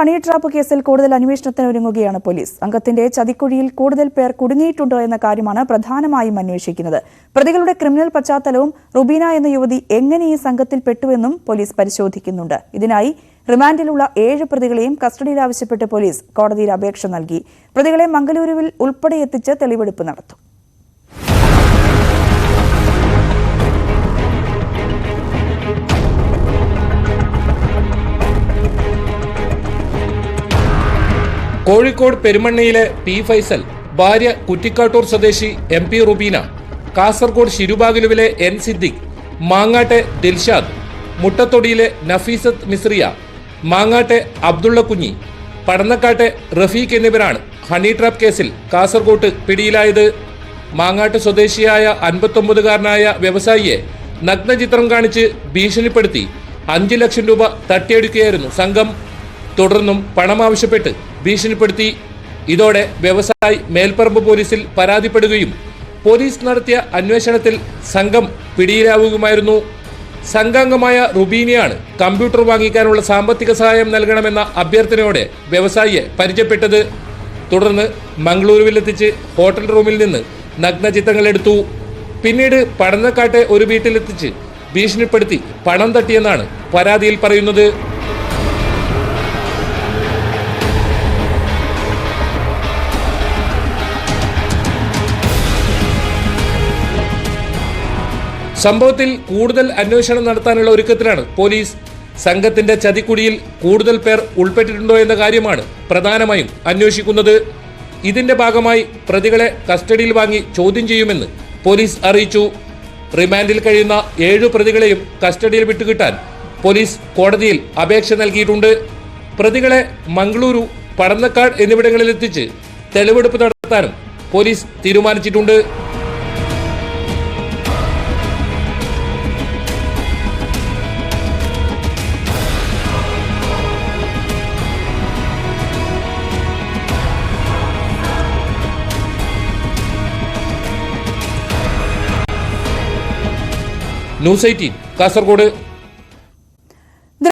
Honey trap കേസിൽ കൂടുതൽ അന്വേഷണത്തിന് ഒരുങ്ങുകയാണ് പോലീസ്. അംഗത്തിന്റെ ചതിക്കുഴിയിൽ കൂടുതൽ പേർ കുടുങ്ങിയിട്ടുണ്ടോ എന്ന കാര്യമാണ് പ്രധാനമായും അന്വേഷിക്കുന്നത്. പ്രതികളുടെ ക്രിമിനൽ പശ്ചാത്തലവും റുബീന എന്ന യുവതി എങ്ങനെ ഈ സംഘത്തിൽ പെട്ടുവെന്നും പോലീസ് പരിശോധിക്കുന്നുണ്ട്. ഇതിനായി റിമാൻഡിലുള്ള ഏഴ് പ്രതികളെയും കസ്റ്റഡിയിൽ ആവശ്യപ്പെട്ട് പോലീസ് കോടതിയിൽ അപേക്ഷ നൽകി. പ്രതികളെ മംഗലൂരുവിൽ ഉൾപ്പെടെ എത്തിച്ച് തെളിവെടുപ്പ് നടത്തും. കോഴിക്കോട് പെരുമണ്ണയിലെ പി ഫൈസൽ ഭാര്യ കുറ്റിക്കാട്ടൂർ സ്വദേശി എം പി റുബീന കാസർഗോഡ് ശിരുബാഗിലുവിലെ എൻ സിദ്ദിഖ് മാങ്ങാട്ടെ ദിൽഷാദ് മുട്ടത്തൊടിയിലെ നഫീസത്ത് മിസ്രിയ മാങ്ങാട്ടെ അബ്ദുള്ള കുഞ്ഞി പടന്നക്കാട്ടെ റഫീഖ് എന്നിവരാണ് ഹണി ട്രാപ്പ് കേസിൽ കാസർഗോട്ട് പിടിയിലായത്. മാങ്ങാട്ട് സ്വദേശിയായ അൻപത്തൊമ്പതുകാരനായ വ്യവസായിയെ നഗ്നചിത്രം കാണിച്ച് ഭീഷണിപ്പെടുത്തി അഞ്ച് ലക്ഷം രൂപ തട്ടിയെടുക്കുകയായിരുന്നു സംഘം. തുടർന്നും പണം ആവശ്യപ്പെട്ട് ഭീഷണിപ്പെടുത്തി. ഇതോടെ വ്യവസായി മേൽപ്പറമ്പ് പോലീസിൽ പരാതിപ്പെടുകയും പോലീസ് നടത്തിയ അന്വേഷണത്തിൽ സംഘം പിടിയിലാവുകയുമായിരുന്നു. സംഘാംഗമായ റുബീനിയാണ് കമ്പ്യൂട്ടർ വാങ്ങിക്കാനുള്ള സാമ്പത്തിക സഹായം നൽകണമെന്ന അഭ്യർത്ഥനയോടെ വ്യവസായിയെ പരിചയപ്പെട്ടത്. തുടർന്ന് മംഗളൂരുവിലെത്തിച്ച് ഹോട്ടൽ റൂമിൽ നിന്ന് നഗ്നചിത്രങ്ങൾ എടുത്തു. പിന്നീട് പടന്നക്കാട്ടെ ഒരു വീട്ടിലെത്തിച്ച് ഭീഷണിപ്പെടുത്തി പണം തട്ടിയെന്നാണ് പരാതിയിൽ പറയുന്നത്. സംഭവത്തിൽ കൂടുതൽ അന്വേഷണം നടത്താനുള്ള ഒരുക്കത്തിലാണ് പോലീസ്. സംഘത്തിന്റെ ചതിക്കുടിയിൽ കൂടുതൽ പേർ ഉൾപ്പെട്ടിട്ടുണ്ടോ എന്ന കാര്യമാണ് പ്രധാനമായും അന്വേഷിക്കുന്നത്. ഇതിന്റെ ഭാഗമായി പ്രതികളെ കസ്റ്റഡിയിൽ വാങ്ങി ചോദ്യം ചെയ്യുമെന്ന് പോലീസ് അറിയിച്ചു. റിമാൻഡിൽ കഴിയുന്ന ഏഴു പ്രതികളെയും കസ്റ്റഡിയിൽ വിട്ടുകിട്ടാൻ പോലീസ് കോടതിയിൽ അപേക്ഷ നൽകിയിട്ടുണ്ട്. പ്രതികളെ മംഗളൂരു പടന്നക്കാട് എന്നിവിടങ്ങളിലെത്തിച്ച് തെളിവെടുപ്പ് നടത്താനും പോലീസ് തീരുമാനിച്ചിട്ടുണ്ട്. News eighteen Kasaragod